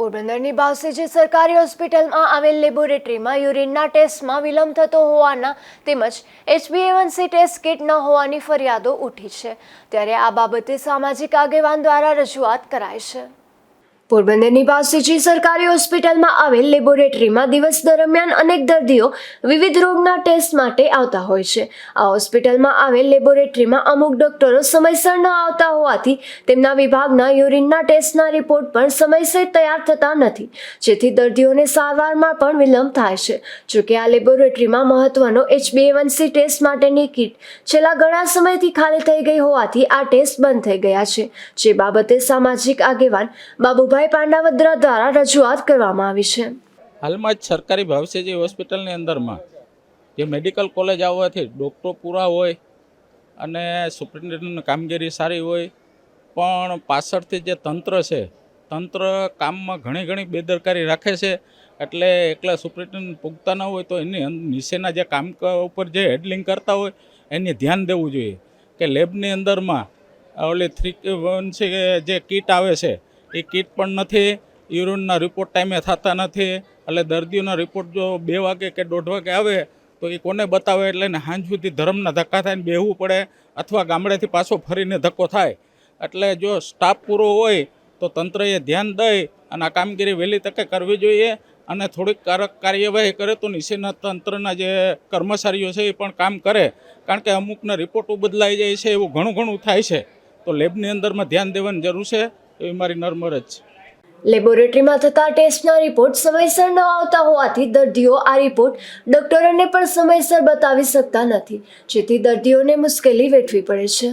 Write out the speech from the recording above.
પોરબંદરની બાવસેજી સરકારી હોસ્પિટલમાં આવેલ લેબોરેટરીમાં યુરિનના ટેસ્ટમાં વિલંબ થતો હોવાના તેમજ એચબીએવનસી ટેસ્ટ કિટ ન હોવાની ફરિયાદો ઉઠી છે. ત્યારે આ બાબતે સામાજિક આગેવાન દ્વારા રજૂઆત કરાઈ છે. પોરબંદરની પાસેજી સરકારી હોસ્પિટલમાં આવેલ લેબોરેટરીમાં દિવસ દરમિયાન અનેક દર્દીઓ વિવિધ રોગના ટેસ્ટ માટે આવતા હોય છે. આ હોસ્પિટલમાં આવેલ લેબોરેટરીમાં અમુક ડોક્ટરો સમયસર ન આવતા હોવાથી તેમના વિભાગના યુરિનના ટેસ્ટના રિપોર્ટ પણ સમયસર તૈયાર થતા નથી, જેથી દર્દીઓને સારવારમાં પણ વિલંબ થાય છે. જોકે આ લેબોરેટરીમાં મહત્વનો એચબીએવનસી ટેસ્ટ માટેની કીટ છેલ્લા ઘણા સમયથી ખાલી થઈ ગઈ હોવાથી આ ટેસ્ટ બંધ થઈ ગયા છે. જે બાબતે સામાજિક આગેવાન બાબુભાઈ પાંડાવદ્રા દ્વારા રજૂઆત કરવામાં આવી છે. હાલમાં જ સરકારી ભાવસેજી હોસ્પિટલની અંદરમાં જે મેડિકલ કોલેજ આવવાથી ડૉક્ટરો પૂરા હોય અને સુપ્રિન્ટેન્ડન્ટની કામગીરી સારી હોય, પણ પાછળથી જે તંત્ર છે, તંત્ર કામમાં ઘણી ઘણી બેદરકારી રાખે છે. એટલે એકલા સુપ્રિન્ટેન્ડન્ટ પૂગતા ન હોય તો એની નીચેના જે કામ ઉપર જે હેડલિંગ કરતા હોય, એને ધ્યાન દેવું જોઈએ. કે લેબની અંદરમાં ઓલી થ્રી, વન છે, જે કીટ આવે છે એ કીટ પણ નથી, યુરિનના રિપોર્ટ ટાઈમે થતા નથી, એટલે દર્દીઓના રિપોર્ટ જો બે વાગે કે દોઢ વાગે આવે, તો એ કોને બતાવે એટલે એને હાંજ સુધી ધર્મના ધક્કા થાય બેહવું પડે અથવા ગામડેથી પાછો ફરીને ધક્કો થાય. એટલે જો સ્ટાફ પૂરો હોય, તો તંત્રએ ધ્યાન દઈ અને આ કામગીરી વહેલી તકે કરવી જોઈએ અને થોડીક કારક કાર્યવાહી કરે તો નીચેના તંત્રના જે કર્મચારીઓ છે એ પણ કામ કરે. કારણ કે અમુકના રિપોર્ટો બદલાઈ જાય છે, એવું ઘણું ઘણું થાય છે. તો લેબની અંદરમાં ધ્યાન દેવાની જરૂર છે. એવી મારી નર્મર જ છે. લેબોરેટરીમાં થતા ટેસ્ટના રિપોર્ટ સમયસર ન આવતા હોવાથી દર્દીઓ આ રિપોર્ટ ડોક્ટરોને પણ સમયસર બતાવી શકતા નથી, જેથી દર્દીઓને મુશ્કેલી વેઠવી પડે છે.